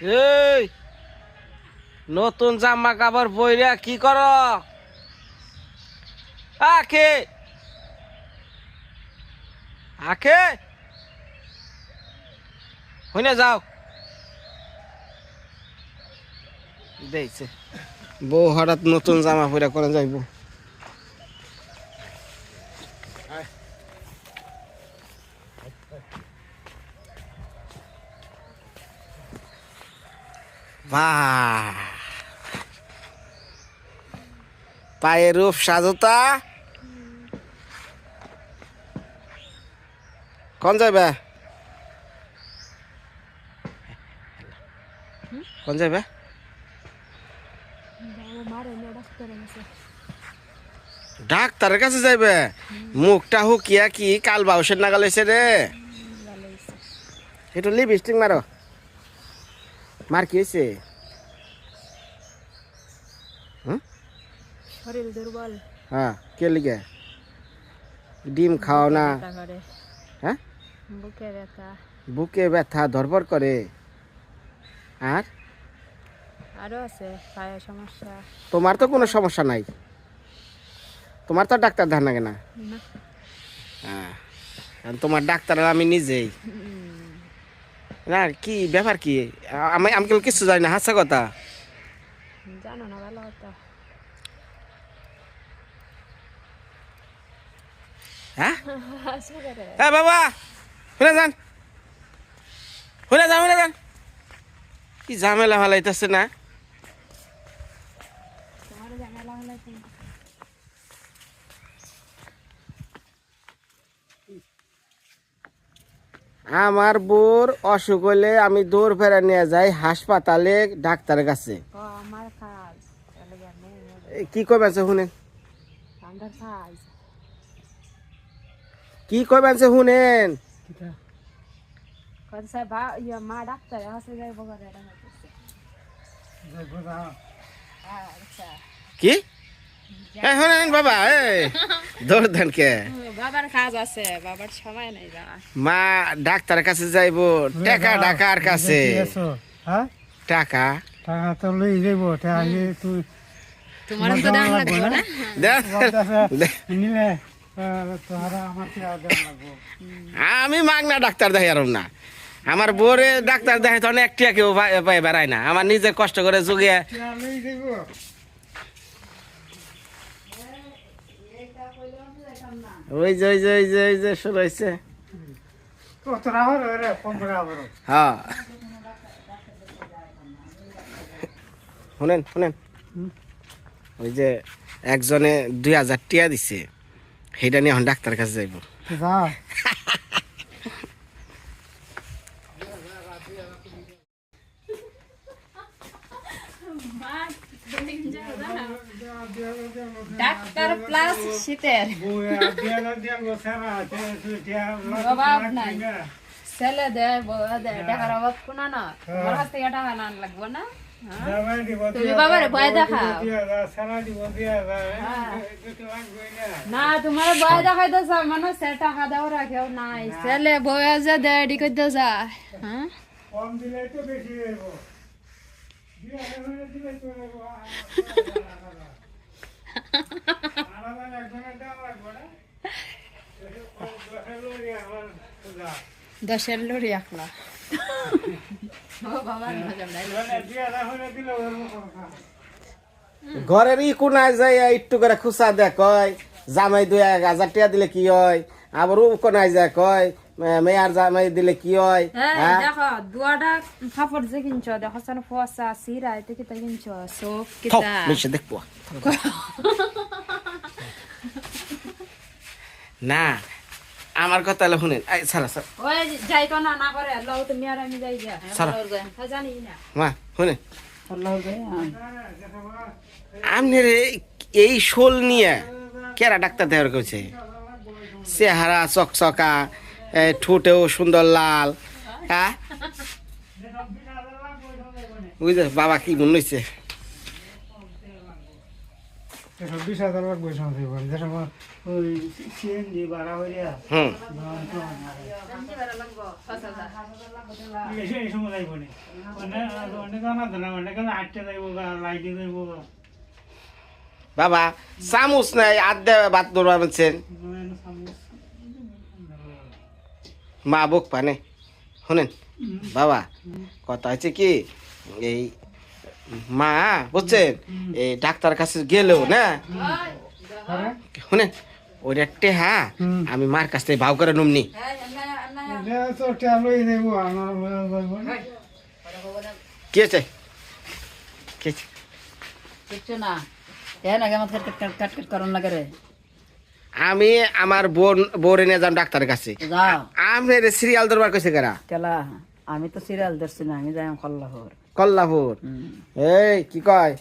এই, নতুন জামা কাপড় পইরা কি কর? আখে! আখে! হইনা যাও। দেখছে বউ হঠাৎ নতুন জামা পইরা করে যাইব? বাহ। পায়ে রূপ সাজতা কোন যাবে কোন যাবে ডাক্তারের কাছে যাইবে। মুখটা হুকিয়া কি কাল বাউসের নাগাল হয়েছে রে? একটু লিপস্টিক মারো মার কি হয়েছে শরীর দুর্বল। হ্যাঁ কে লিগে? ডিম খাও না। হ্যাঁ? বুকে ব্যথা। বুকে ব্যথা ধরপর করে। আর? আরও আছে পায়ের সমস্যা। তোমার তো কোনো সমস্যা নাই। তোমার তো ডাক্তার ধার লাগে না। হ্যাঁ তোমার ডাক্তার আমি নিজেই। না কি ব্যাপার কি? আমি আমি কিছু জানি না হাসা কথা। জানো না ভালো কথা। হ্যাঁ? হ্যাঁ বাবা যান। যান যান। কি ঝামেলা ফালাইতেছে না? আমার বোর অসুখ হলে আমি দৌড় ফেরা নিয়ে যাই হাসপাতালে ডাক্তারের কাছে। কাজ। চলে জানে এ, কি কবেন শুনেন? আমার কি শুনেন মা ডাক্তার আচ্ছা। কি? শুনেন বাবা এ দৌড় দেন কে। বাবার কাজ আছে বাবার সময় নেই যাওয়া মা ডাক্তারের কাছে যাইবো টাকা ডাকার কাছে। হ্যাঁ? টাকা? টাকা তো লই যাইব টাকা তুই তোমার তো না। নিলে আমি মাগনা ডাক্তার দেখাই আর না। আমার বোরে ডাক্তার দেখাই তখন একটিয়া কেউ পাই- পাই বেড়ায় না। আমার নিজে কষ্ট করে যাইব ওই যে ওই যে ওই যে ওই যে শুরু হয়েছে হ্যাঁ। শুনেন শুনেন। ওই যে একজনে দুই হাজার টিয়া দিছে। সেইটা নিয়ে এখন ডাক্তার কাছে যাইব। যা। ডাক্তার প্লাস শীতের। ছেলে দেয় দেয় টাকার অভাব কোনো না। কাছ টাকা না লাগবো না। হ্যাঁ? দেখাও। না তোমার ভয় দেখাই তো মানুষ সে টাকা দাও রাখেও নাই। ছেলে বউ যে দেয় এডি করতে যায়। হ্যাঁ? কম দিলে তো বেশি দশের লড়ি একলা। ঘরের ই কোনায় যাই একটু করে খুচা দেয় কয় জামাই দুই এক হাজার টিয়া দিলে কি হয়? আবার ও কোনায় যায় কয় মেয়ার জামাই দিলে কি হয়? হ্যাঁ? দেখো দুয়াটা কাপড় যে কিনছ দেখো সান ফসা সিরা এতে কিতা কিনছ? সোপ থক, কিতা মিশে দেখব না আমার কথা হলো শুনেন। এই সারা সারা ওই যাই তো না না করে লও তুমি আর আমি যাই যা সারা হ্যাঁ, জানি না। মা শুনেন আপনি রে এই শোল নিয়ে কেরা ডাক্তার দেওয়ার করছে চেহারা চকচকা এ, ঠোঁটেও সুন্দর লাল হ্যাঁ? বুঝলে বাবা কি মনে হয়েছে এসব বিশ হাজার লাগবে সমাজে বলে যে সিএনজি ভাড়া হইয়া হুম এই সময় নি। অনেক অনেক অনেক লাইটে বাবা চামচ নাই আদ দে ভাত ধরবা বলছেন। মা বুক পানে। শুনেন বাবা কথা হচ্ছে কি এই মা বুঝছেন? এই ডাক্তার কাছে গেলেও না? শুনেন ওইটা টেহা। আমি মার কাছ থেকে ভাও করে নুমনি। কি আছে আমি আমার বোন বোরে নিয়ে যাম ডাক্তারের কাছে। আমি সিরিয়াল দরবার কইছে কারা? কেলা আমি তো সিরিয়াল ধরছি না আমি যাই কল্লাহর কল্লাপুর। এই কি কয়?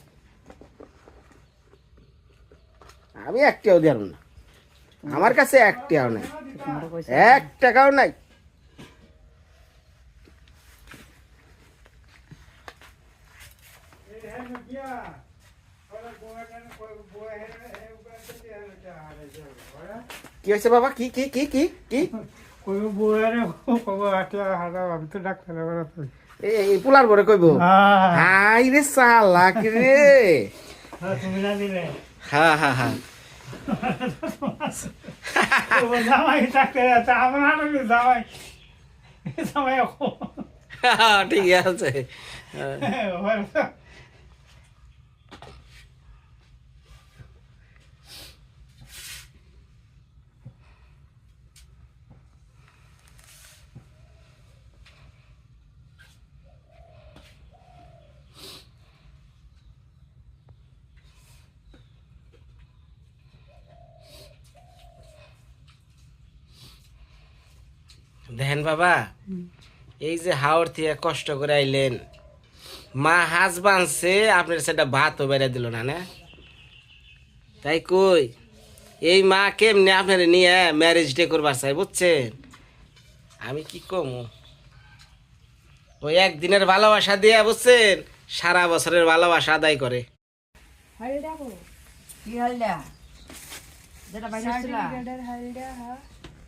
আমি একটিও দেব না। আমার কাছে একটিও নাই। এক টাকাও নাই। কি হয়েছে বাবা? কি কি কি কি কি? এই এই পোলার বরে কইব? হাই রে সালাক রে। তুমি না দিলে। হা হা হা জামাই আছে। আমার জামাই জামাই ঠিক আছে দেখেন বাবা। এই যে হাওড় থেকে কষ্ট করে আইলেন। মা হাঁস বানছে আপনার সেটা ভাতও বেড়ে দিল না না? তাই কই? এই মা কেমনে আপনার নিয়ে ম্যারেজ ডে করবার চাই বুঝছেন? আমি কি কম? ওই একদিনের ভালোবাসা দিয়ে বুঝছেন? সারা বছরের ভালোবাসা আদায় করে। কি? হালদা যেটা বাইরে ছিল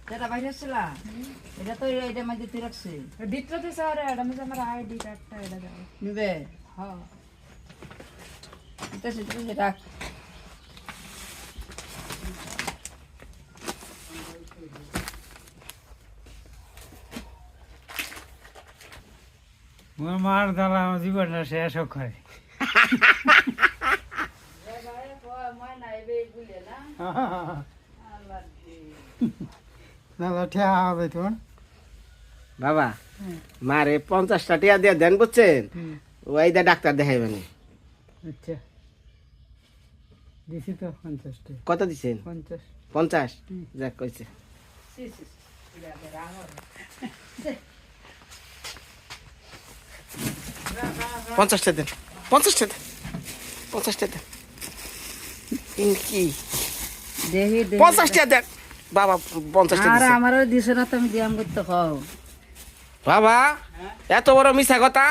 যেটা বাইরে ছিল এটা তো এটা মধ্যে তুই রাখছি। ভিতরে স্যার এটা মানে আমার আইডি কার্ডটা এটা দাও। নিবে? হ্যাঁ। এটা সেটা সেটা মোর মার দ্বারা আমার জীবনটা শেষ হয়। না? ঠেয়া হবে তোর বাবা মারে পঞ্চাশটা টিয়া দিয়ে দেন বুঝছেন? ওই দা ডাক্তার দেখাইবেন আচ্ছা। দিছি তো পঞ্চাশটা। কত দিছেন? পঞ্চাশ। পঞ্চাশ? যাক কইছে। পঞ্চাশটা দেন পঞ্চাশটা দেন পঞ্চাশটা দেন। কি? পঞ্চাশটা দেন। বাবা পঞ্চাশটা আর দিছে। আমারও দিছে না তুমি দিয়াম করতে খাও বাবা এত বড় মিশা কথা?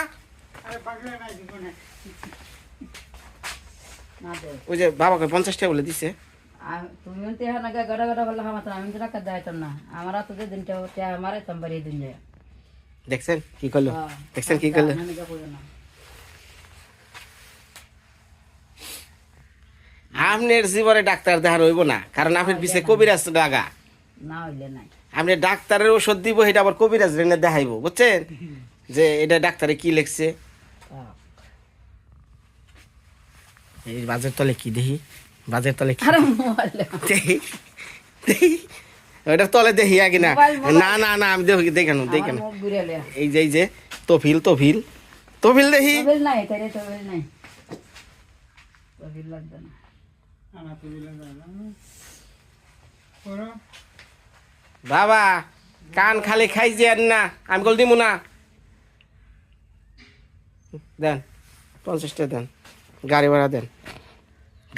ওই যে বাবাকে পঞ্চাশটা বলে দিছে। তো এখানে গড়া গড়া আমি তো টাকা দাইতাম না। আমার তো যে দিনটা হতে আমার আইতাম বাড়ি দিন যায় দেখছেন কি করল? হ্যাঁ। দেখছেন কি করল? আপনার জীবনে ডাক্তার দেখার হইব না কারণ আপনার পিছে কবিরাজ লাগা। না হইলে নাই। আপনি ডাক্তারের ওষুধ দিব এটা আবার কবিরাজ রেনে দেখাইবো বুঝছেন? যে এটা ডাক্তারে কি লিখছে। এই বাজের তলে কি দেখি? বাজের তলে কি? আরে মোবাইল। দেখি। দেখি। ওটার তলে দেখি আগে না। না না না আমি দেখি দেখানো দেখানো এই যে এই যে তফিল তফিল। তফিল দেখি। তবিল নাই তাই রে নাই। তবিল লাগবে না। বাবা কান খালি খাই যেন না আমি কল দিমু না। দেন পঞ্চাশটা দেন গাড়ি ভাড়া দেন।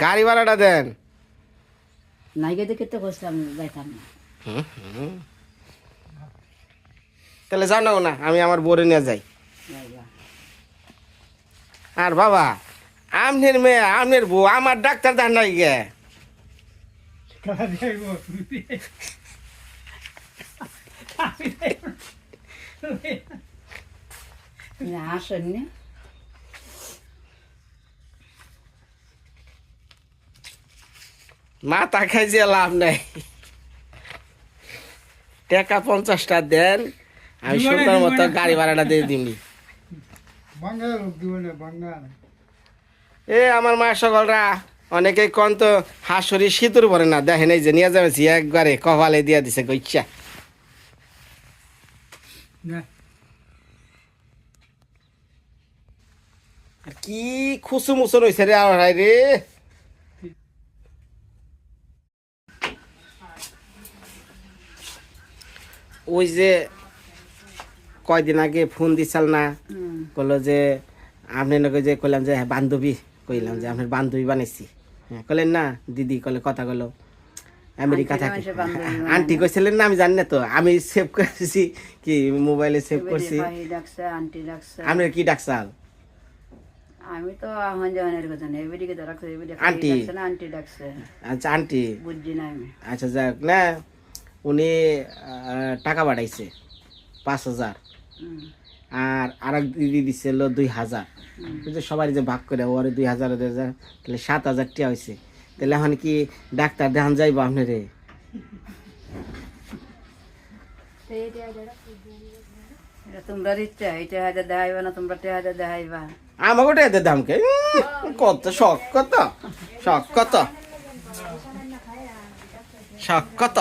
গাড়ি ভাড়াটা দেন। নাই গেতে কেতে কইছিলাম যাইতাম না। তাহলে যাও না না আমি আমার বোরে নিয়ে যাই। আর বাবা আমনের মেয়ে আমনের বউ আমার ডাক্তার দেন নাই গে। আসেন না মাথা যে লাভ নাই। টাকা পঞ্চাশটা দেন আমি সুন্দর মতো। গাড়ি ভাড়াটা দিয়ে দিমনি এ আমার মা সকলরা অনেকেই কন তো হাঁসুরি শীতুর পরে না দেখেন এই যে নিয়ে যাবে একবারে কপালে দিয়ে দিছে গইচ্ছা কি খুসু মুসু রয়েছে রে আমার ভাই রে? ওই যে কয়দিন আগে ফোন দিছাল না বলল যে আপনি নাকি যে কইলাম যে হ্যাঁ, বান্ধবী কইলাম যে আপনার বান্ধবী বানাইছি। হ্যাঁ কইলেন না দিদি কলে কথা কলো আমেরিকা থাকে। মানুষের আন্টি কইছিলেন না আমি জানি না তো। আমি সেভ করেছি কি মোবাইলে সেভ করছি। আপনার কি ডাকসাল আমি তো আহ্বান জাহানের কথা নেই এবিডিকে তো রাখছে এবিডি আন্টি। আন্টি ডাকছে। আচ্ছা আন্টি। বুঝছি না আমি। আচ্ছা যাক না উনি টাকা পাঠাইছে পাঁচ হাজার। আর আর এক দিদি দিছিল দুই হাজার। সবাই যে ভাগ করে ওরে দুই হাজার দুই হাজার তাহলে সাত হাজার টিয়া হয়েছে তাহলে এখন কি ডাক্তার দেখান যাইব আপনি রে এটা তোমরা ইচ্ছা এটা হাজার দেখাইবা না তোমরা তে হাজার দেখাইবা। আমাকে ওটা এদের দাম কে? উম, কত শখ কত? শখ কত? শখ কত?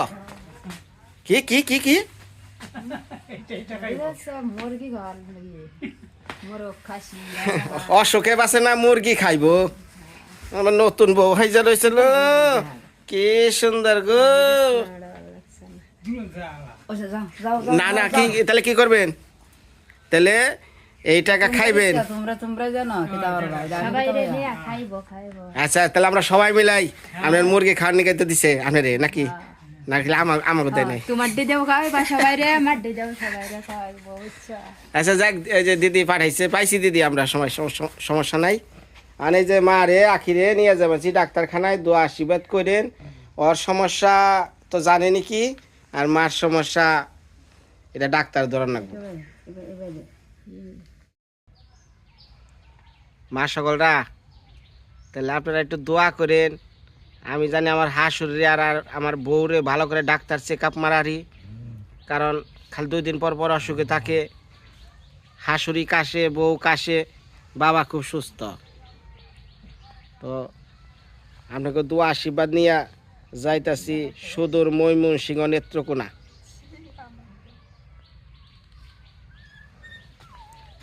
কি কি কি কি? মুরগি ঘর লাগিয়ে মোরগ খাসি। অশোকে বাসে না মুরগি খাইবো। আমার নতুন বউ হাইজা রয়েছিল। কি সুন্দর গো। না না কি তাহলে কি করবেন? তাহলে এই টাকা খাইবেন। ইচ্ছা, তোমরা তোমরা জানো কি দাবার ভাই সবাই রে নিয়ে খাইবো খাইবো। আচ্ছা তাহলে আমরা সবাই মিলাই আপনার মুরগি খাওয়ার নিকে তো দিছে আপনার নাকি? সবাই রে আচ্ছা যাক এই যে দিদি পাঠাইছে পাইছি দিদি আমরা সময় সম- সমস্যা নাই। আর এই যে মা রে আখিরে নিয়ে যাবেছি ডাক্তারখানায় দোয়া আশীর্বাদ করেন। ওর সমস্যা তো জানেনি কি আর মার সমস্যা এটা ডাক্তার ধরার লাগবে মা সকলরা তাহলে আপনারা একটু দোয়া করেন। আমি জানি আমার হাঁসুরে আর আর আমার বউরে ভালো করে ডাক্তার চেক আপ মারারি। কারণ খালি দুই দিন পর পর অসুখে থাকে। হাঁসুরি কাশে বউ কাশে বাবা খুব সুস্থ। তো আপনাকে দোয়া আশীর্বাদ নিয়ে যাইতাছি সুদূর মৈমন সিংহ নেত্রকোনা।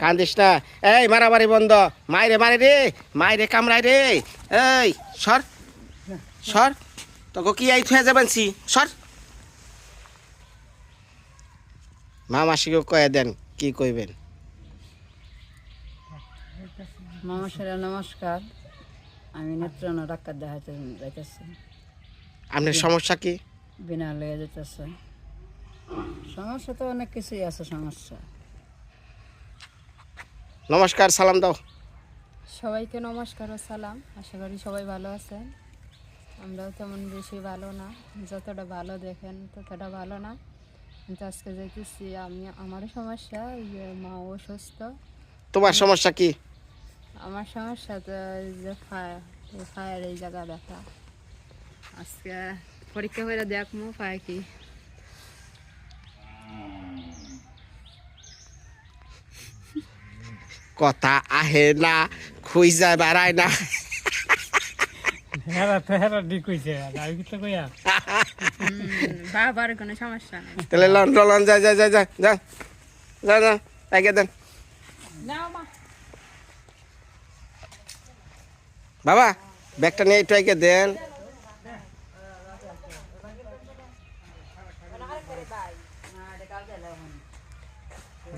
কান্দিস না। এই, মারামারি বন্ধ। মাইরে মারে রে, মাইরে কামড়াই রে। এই, সর সর। তোকে কি আই থুয়ে যাবেন সি সর। মা মাসিকে কয়ে দেন, কি কইবেন? নমস্কার নমস্কার। আমি নেত্রনা ডাক্তার দেখাইতে যাইতেছি। আপনার সমস্যা কি? বিনা লেগে যেতেছে সমস্যা তো অনেক কিছুই আছে সমস্যা। নমস্কার সালাম দাও। সবাইকে নমস্কার ও সালাম। আশা করি সবাই ভালো আছেন। আমরাও তেমন বেশি ভালো না। যতটা ভালো দেখেন ততটা ভালো না। কিন্তু আজকে দেখেছি আমি আমারও সমস্যা মা অসুস্থ। তোমার সমস্যা কি? আমার সমস্যা তো যে ফায়ার এই ফায়ার এই জায়গা ব্যথা আজকে পরীক্ষা করে দেখব পায় কি। কথা আহে না খুই যায় বাড়ায় না। বাবার কোনো সমস্যা নেই। তাহলে লন লন যা যা যা যা যা যা যা দেন। বাবা ব্যাগটা নিয়ে একটু দেন।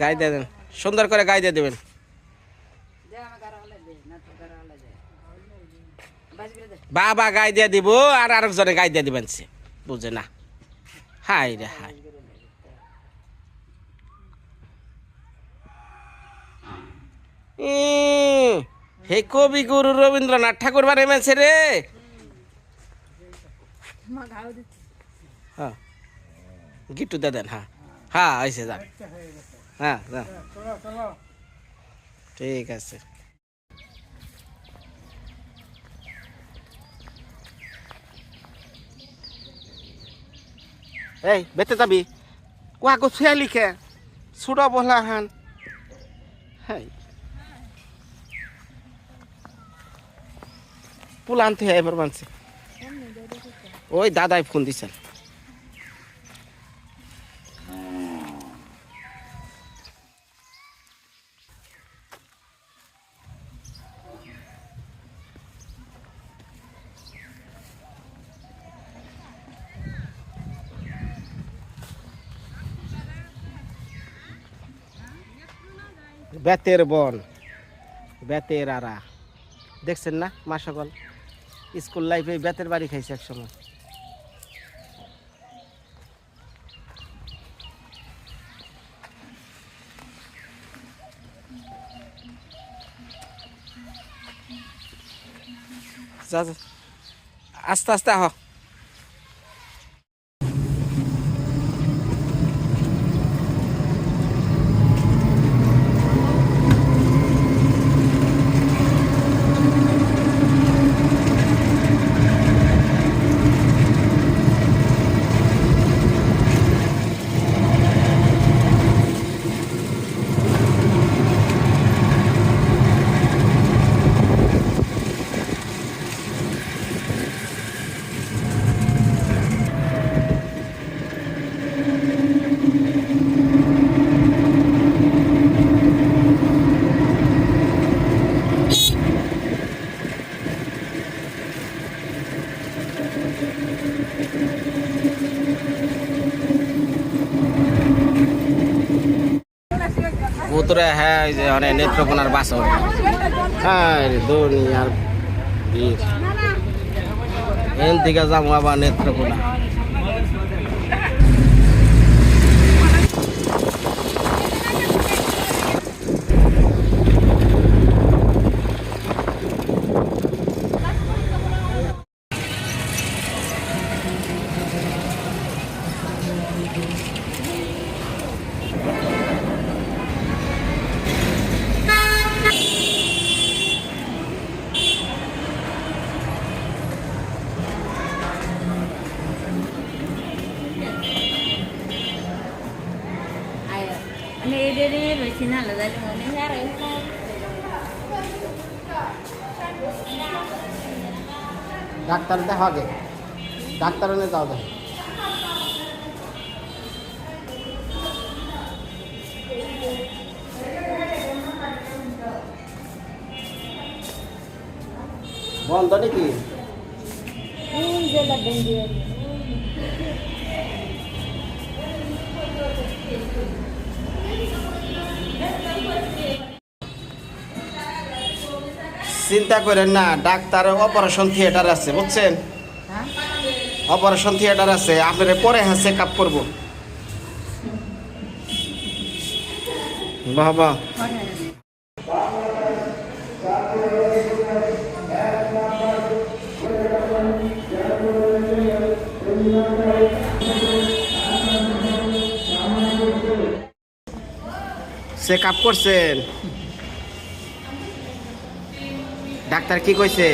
গাই দিয়ে দেন। সুন্দর করে গাই দিয়ে দেবেন। বাবা গাই দিয়ে দিব আর আরেকজনে গাই দিয়ে দিবেন সে। বুঝে না। হাই রে হাই উম, হে কবি গুরু রবীন্দ্রনাথ ঠাকুর বারে মেছে রে। হ্যাঁ। গিট্টু দে দেন হ্যাঁ। হ্যাঁ আইসে যান। হ্যাঁ যান। চলো চলো। ঠিক আছে। এই বেতে যাবি? কোয়া গো ছুয়া লিখে। ছুড়া বলা হান। হাই পুলান থেকে এবার মানছে। ওই দাদাই ফোন দিছেন। বেতের বন, বেতের আরা দেখছেন না মা সকল লাইফে বেতের বাড়ি খাইছে এক সময় যা যা। আস্তে আস্তে আহ ভূতরে হ্যাঁ যে অনেক নেত্রকোনার বাস হ্যাঁ রে দুনিয়ার বীর। এন থেকে যাব আবার নেত্রকোনা। ডাক্তার দেখা আগে। ডাক্তার এনে যাও দেখ। বন্ধ নাকি? চিন্তা করেন না ডাক্তারের অপারেশন থিয়েটার আছে বুঝছেন? অপারেশন থিয়েটার আছে আপনার পরে হ্যাঁ চেক আপ করব। বাবা। চেক আপ করছেন? ডাক্তার কি কইছে?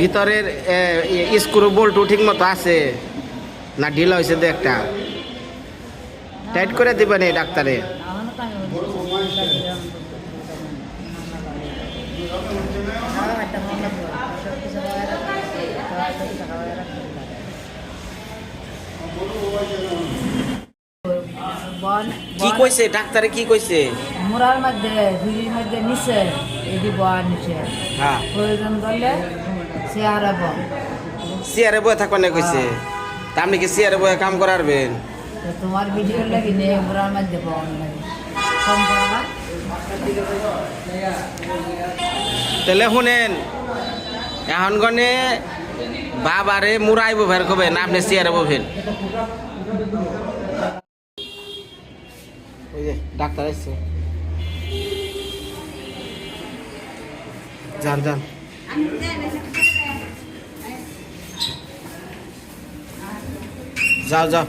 ভিতরের স্ক্রু বল্টু ঠিক মতো আছে। না, ঢিলা হয়েছে দু একটা। টাইট করে দিবেন এই ডাক্তারে বন কি কইছে? ডাক্তারে কি কইছে? মুরার মধ্যে ঝুড়ির মধ্যে নিচে এদি বন নিচে। হ্যাঁ। প্রয়োজন করলে সে হারাব চেয়ারে বয়ে থাকবেন না কইছে। তা আপনি কি চেয়ারে বয়ে কাম করারবেন? তোমার ভিডিও লাগি নে মুরার মধ্যে বন লাগে। কম করো না। তাহলে শুনেন এখন গনে বাবারে মুরাইব ভের কবেন আপনি চেয়ারে ববেন ডাক্তার এসছে যান যান। যাও যাও।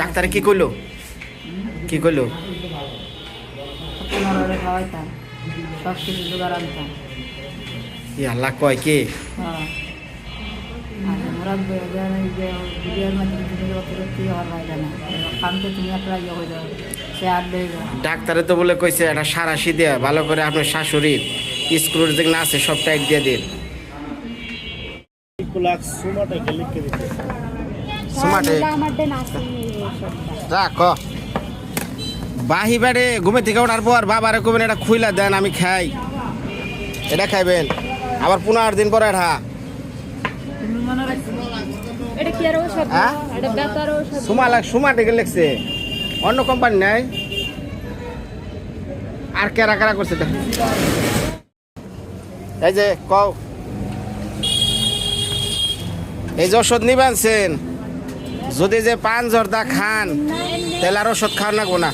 ডাক্তারে কি করল কি করল সব কিছু জোগাড় আনতাম। আল্লাহ কয় কে? হ্যাঁ। একটা ইয়ে হয়ে ডাক্তারে তো বলে কইছে এটা সারাশি দেয়া ভালো করে আপনার শাশুড়ির স্ক্রুর যেগুলো আছে সব টাইট দিয়ে দিন। রাখ বাহি বেড়ে ঘুমে থেকে ওঠার পর বাবারে কবেন এটা খুইলা দেন আমি খাই। এটা খাইবেন? আবার পনেরো দিন পরে এটা। হ্যাঁ? সুমা লাগ সুমা টেকে লেখছে। অন্য কোম্পানি নাই। আর কেরা কেরা করছে এই যে কও। এই যে ওষুধ নিবানছেন যদি যে পান জর্দা খান তাহলে আর ওষুধ খাওয়া লাগবো না।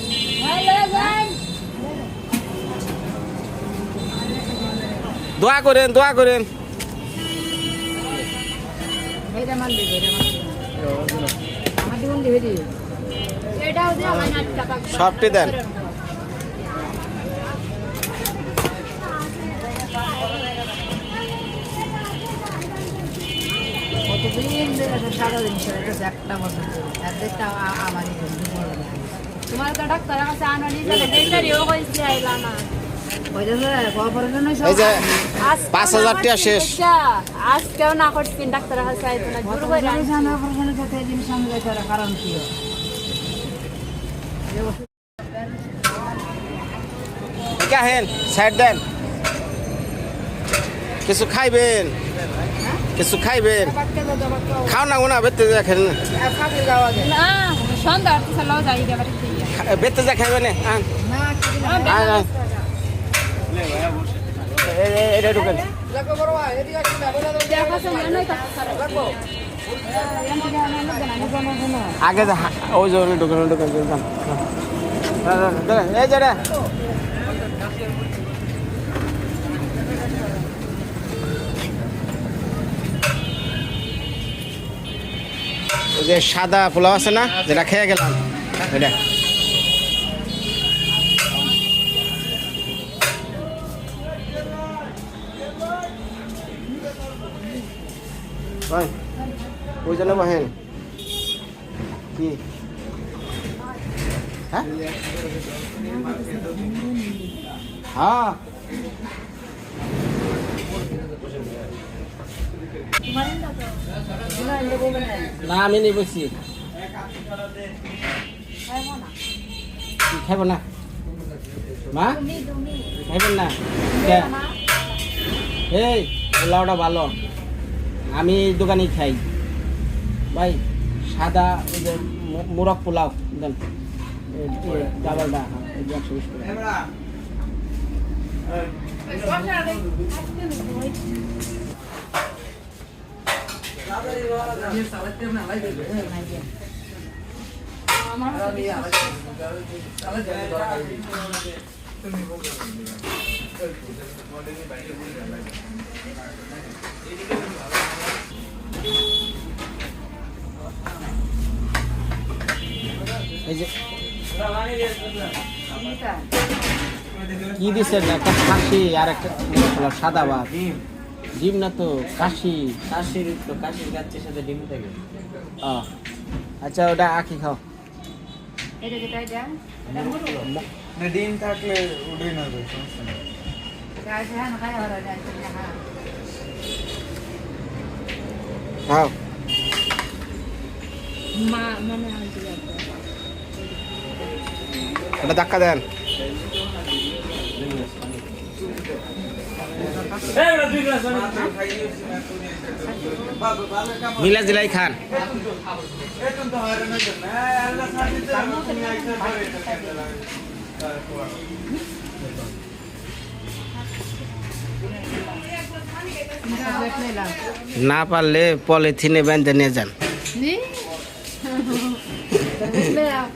দেখটা আ- আমারই বন্ধু বড় না তোমার তো ডাক্তার কাছে আনো নি তাহলে ডেলিভারিও কইছি আইলা এই যে পাঁচ হাজার টাকা করছি শেষ। আজকেও না ডাক্তার কাছে কারণ কি কাহেন সাইড দেন। খাইবেন? কিছু খাইবেন? খাও না গোনা বেতে যা খেলেন। বেতে যা খাইবেন আন আন আন এই- এই- হয়। আগে ওই যে ঢুকেন ঢুকেন ঢুকেন এই যে যে সাদা পোলাও আছে না, যেটা খেয়ে গেলাম এটা ওই ওই জন্য কি? হ্যাঁ? হ্যাঁ। না, আমি নেই বসছি খাইব না? মা? খাইবেন না? এই পোলাওটা ভালো। আমি এই দোকানেই খাই। ভাই সাদা ওই যে মুরগ পোলাও দেন। এই- এই ডাবলটা একশো বিশ করে। এই যে কি দিচ্ছেন একটা খাসি আর একটা সাদা ভাত। ডিম। না তো কাশি কাশির তো কাশির গাছের সাথে ডিম থাকে। ও আচ্ছা ওটা আখি খাও। ডিম থাকলে উঠে না তো সমস্যা নেই। হ্যাঁ হ্যাঁ। খাও। মা মনে ওটা ধাক্কা দেন। মিলা জিলাই খান। না পারলে পলিথিনে বেঁধে নিয়ে যান।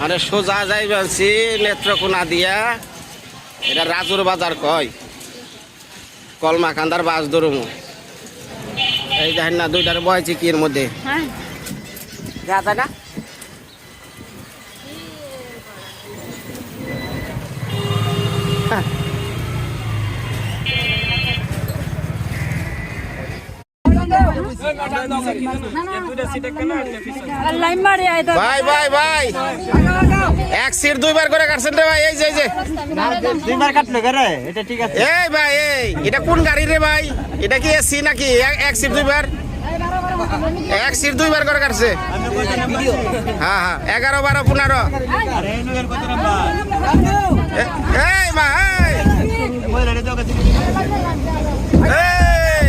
মানে সোজা যাই বলছি নেত্রকোনা দিয়া। এটা রাজুর বাজার কয়? কলমা কান্দার বাস ধরুম। এই দেখেন না, দুইটার বয়সী কি এর মধ্যে? হ্যাঁ। যায় না ভাই ভাই ভাই। এক সিট দুইবার করে কাটছেন রে ভাই এই যে যে। দুইবার কাটলো করে এটা ঠিক আছে। এই ভাই এই এটা কোন গাড়ি রে ভাই? এটা কি এসি নাকি? এক- এক সিট দুইবার? এক সিট দুইবার করে কাটছে। হ্যাঁ হ্যাঁ এগারো বারো পনেরো। এই মা এই মহিলা রে দোকান থেকে এই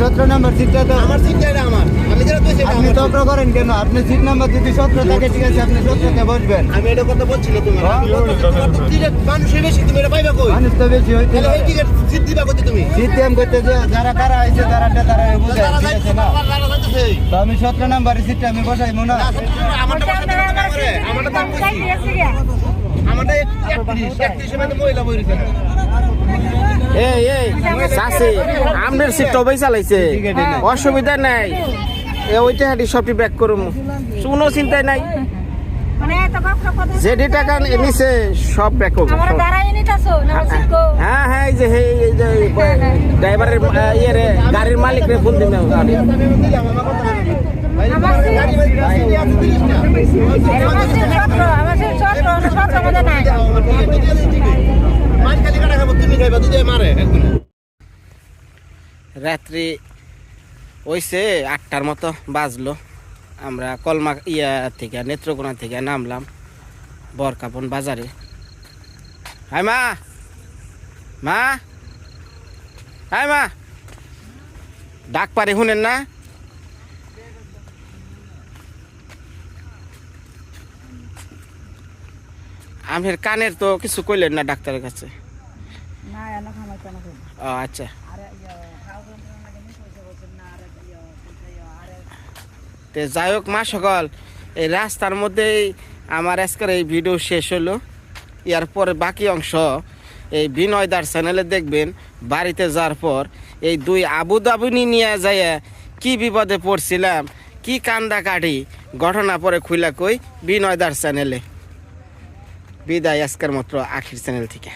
সতেরো নাম্বার সিটটা তো আমার আপনি চক্র করেন কেন? আপনি সিট নাম্বার যদি সতেরো থাকে ঠিক আছে আপনি সতেরোতে বসবেন। আমি এটা কথা বলছি না আমি টিকিট মানুষের বেশি তুমি এটা পাইবে কই? মানুষ তো বেশি হইতে তাহলে ওই টিকিট সিট দিবা কই তুমি? করতে যে যারা কারা আইছে তারা বুঝে। তো আমি সতেরো নাম্বারের সিটটা আমি বসাইবো না? আমারটা। আমারটা দাম। এই এই চাষি আমনের সিটটা ওই চালাইছে। অসুবিধা নাই। এ ওইটা হাঁটি সবটি ব্যাক করুম কোনো চিন্তাই নাই। যেটি টাকা নিছে সব ব্যাক করব হ্যাঁ হ্যাঁ এই যে এই এই যে ড্রাইভারের ইয়ে রে গাড়ির মালিক রে ফোন দিন রাত্রি ওইসে আটটার মতো বাজলো। আমরা কলমা ইয়া থেকে, নেত্রকোনা থেকে নামলাম বরকাপন বাজারে। হাই মা! মা! হাই মা! ডাক পারে শুনেন না? আমের কানের তো কিছু কইলেন না ডাক্তারের কাছে? ও আচ্ছা। তে যাই হোক মা সকল এই রাস্তার মধ্যেই আমার আজকের এই ভিডিও শেষ হলো। ইয়ার পরে বাকি অংশ এই বিনয়দার চ্যানেলে দেখবেন বাড়িতে যাওয়ার পর এই দুই আবু দাবুনি নিয়ে যায় কি বিপদে পড়ছিলাম কি কান্দা কাটি ঘটনা পরে খুইলা কই বিনয়দার চ্যানেলে বিদায় আজকের মাত্র আখির চ্যানেল থেকে।